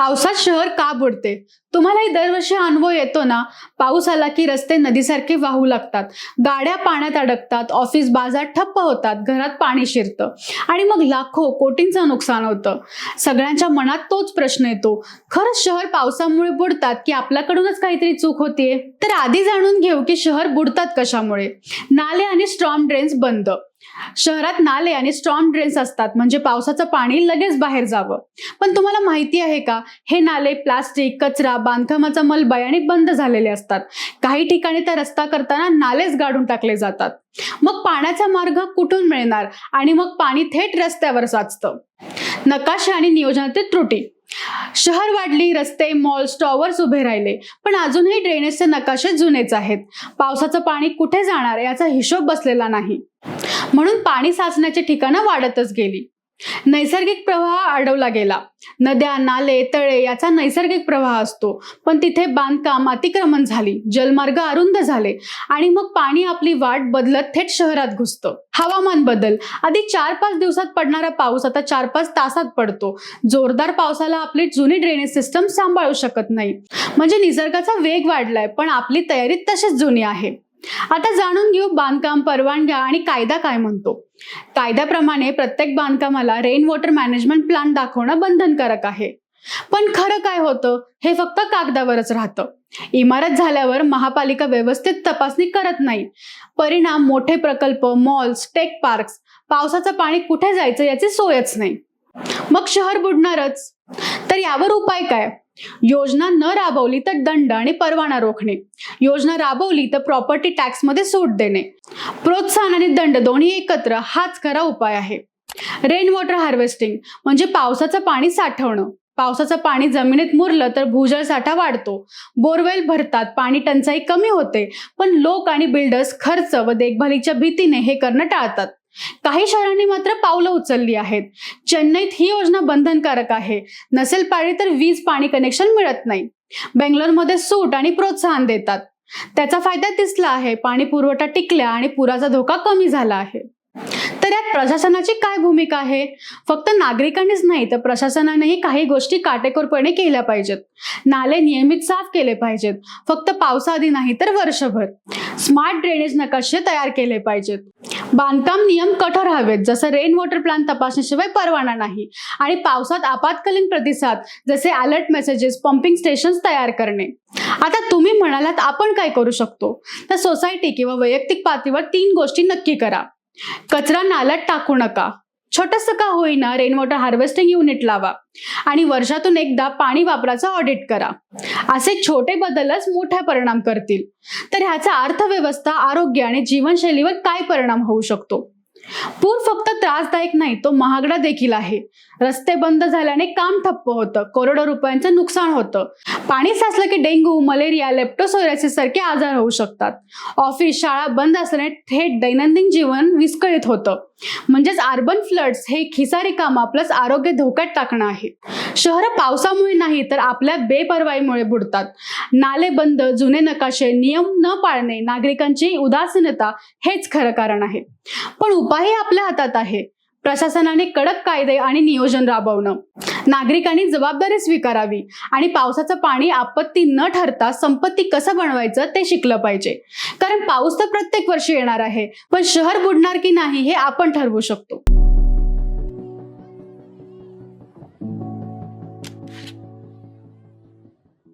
पावसात शहर का बुडते? तुम्हालाही दरवर्षी अनुभव येतो ना? पाऊस आला की रस्ते नदीसारखे वाहू लागतात. गाड्या पाण्यात अडकतात ऑफिस बाजार ठप्प होतात घरात पाणी शिरतं. आणि मग लाखो कोटींचं नुकसान होतं. सगळ्यांच्या मनात तोच प्रश्न येतो. खरंच शहर पावसामुळे बुडतात की आपल्याकडूनच काहीतरी चूक होतीये? तर आधी जाणून घेऊ की शहर बुडतात कशामुळे. नाले आणि स्ट्रॉम ड्रेन्स बंद. शहरात नाले आणि स्ट्रॉम ड्रेन्स असतात. म्हणजे पावसाचं पाणी लगेच बाहेर जावं. पण तुम्हाला माहिती आहे का? हे नाले प्लास्टिक कचरा बांधकामाचा मलबा आणि बंद झालेले असतात. काही ठिकाणी तर रस्ता करताना नालेच गाडून टाकले जातात. मग पाण्याचा मार्ग कुठून मिळणार? आणि मग पाणी थेट रस्त्यावर साचतं. नकाशा आणि नियोजनातील त्रुटी. शहर वाढली रस्ते मॉल्स टॉवर्स उभे राहिले. पण अजूनही ड्रेनेजचे नकाशे जुनेच आहेत. पावसाचं पाणी कुठे जाणार याचा हिशोब बसलेला नाही. म्हणून पाणी साचण्याची ठिकाणं वाढतच गेली. नैसर्गिक प्रवाह अडवला गेला. नद्या नाले तळे याचा नैसर्गिक प्रवाह असतो. पण तिथे बांधकाम अतिक्रमण झाली. जलमार्ग अरुंद झाले. आणि मग पाणी आपली वाट बदलत थेट शहरात घुसतं. हवामान बदल. आधी चार पाच दिवसात पडणारा पाऊस आता चार पाच तासात पडतो. जोरदार पावसाला आपली जुनी ड्रेनेज सिस्टम सांभाळू शकत नाही. म्हणजे निसर्गाचा वेग वाढलाय पण आपली तयारी तशीच जुनी आहे. आता जाणून घेऊ बांधकाम परवानग्या आणि कायदा काय म्हणतो. कायद्याप्रमाणे प्रत्येक बांधकामाला रेन वॉटर मॅनेजमेंट प्लान दाखवणं बंधनकारक आहे. पण खरं काय होतं? हे फक्त कागदावरच राहतं. इमारत झाल्यावर महापालिका व्यवस्थित तपासणी करत नाही. परिणाम मोठे प्रकल्प मॉल्स टेक पार्क्स पावसाचं पाणी कुठे जायचं याची सोयच नाही. मग शहर बुडणारच. तर यावर उपाय काय? योजना न राबवली तर दंड आणि परवाना रोखणे. योजना राबवली तर प्रॉपर्टी टॅक्समध्ये सूट देणे. प्रोत्साहन आणि दंड दोन्ही एकत्र हाच खरा उपाय आहे. रेन वॉटर हार्वेस्टिंग म्हणजे पावसाचं पाणी साठवणं. पावसाचं पाणी जमिनीत मुरलं तर भूजल साठा वाढतो. बोरवेल भरतात पाणी टंचाई कमी होते पण लोक आणि बिल्डर्स खर्च व देखभालीच्या भीतीने हे करणं टाळतात. काही शहरांनी मात्र पावलं उचलली आहेत. चेन्नईत ही योजना बंधनकारक आहे. नसेल पाळी तर वीज पाणी कनेक्शन मिळत नाही. बेंगलोरमध्ये सूट आणि प्रोत्साहन देतात. त्याचा फायदा दिसला आहे. पाणी पुरवठा टिकल्या आणि पुराचा धोका कमी झाला आहे. तर यात प्रशासनाची काय भूमिका आहे? फक्त नागरिकांनीच नाही तर प्रशासनानेही काही गोष्टी काटेकोरपणे केल्या पाहिजेत. नाले नियमित साफ केले पाहिजेत. फक्त पावसाआधी नाही तर वर्षभर. स्मार्ट ड्रेनेज नकाशे तयार केले पाहिजेत. बांधकाम नियम कठोर हवेत जसं रेन वॉटर प्लान तपासण्याशिवाय परवाना नाही. आणि पावसात आपत्कालीन प्रतिसाद जसे अलर्ट मेसेजेस पंपिंग स्टेशन तयार करणे. आता तुम्ही म्हणालात आपण काय करू शकतो? तर सोसायटी किंवा वैयक्तिक पातळीवर तीन गोष्टी नक्की करा. कचरा नाल्यात टाकू नका. छोटस का होईना रेन वॉटर हार्वेस्टिंग युनिट लावा आणि वर्षातून एकदा पाणी वापराचा ऑडिट करा. असे छोटे बदलच मोठा परिणाम करतील. तर ह्याचा अर्थव्यवस्था आरोग्य आणि जीवनशैलीवर काय परिणाम होऊ शकतो? पूर फक्त त्रासदायक नाही तो महागडा देखील आहे. रस्ते बंद झाल्याने काम ठप्प होतं करोडो रुपयांचं नुकसान होतं. पाणी साचलं की डेंग्यू मलेरिया लेप्टोसोरायसिस सारखे आजार होऊ शकतात. ऑफिस शाळा बंद असल्याने थेट दैनंदिन जीवन विस्कळीत होतं. म्हणजेच अर्बन फ्लड्स हे खिसारी काम आपलंच आरोग्य धोक्यात टाकणं आहे. शहर पावसामुळे नाही तर आपल्या बेपरवाईमुळे बुडतात. नाले बंद जुने नकाशे नियम न पाळणे नागरिकांची उदासीनता हेच खरं कारण आहे. पण उपायही आपल्या हातात आहे. प्रशासनाने कडक कायदे आणि नियोजन राबवणं. नागरिकांनी जबाबदारी स्वीकारावी आणि पावसाचं पाणी आपत्ती न ठरता संपत्ती कसं बनवायचं ते शिकलं पाहिजे. कारण पाऊस तर प्रत्येक वर्षी येणार आहे पण शहर बुडणार की नाही हे आपण ठरवू शकतो.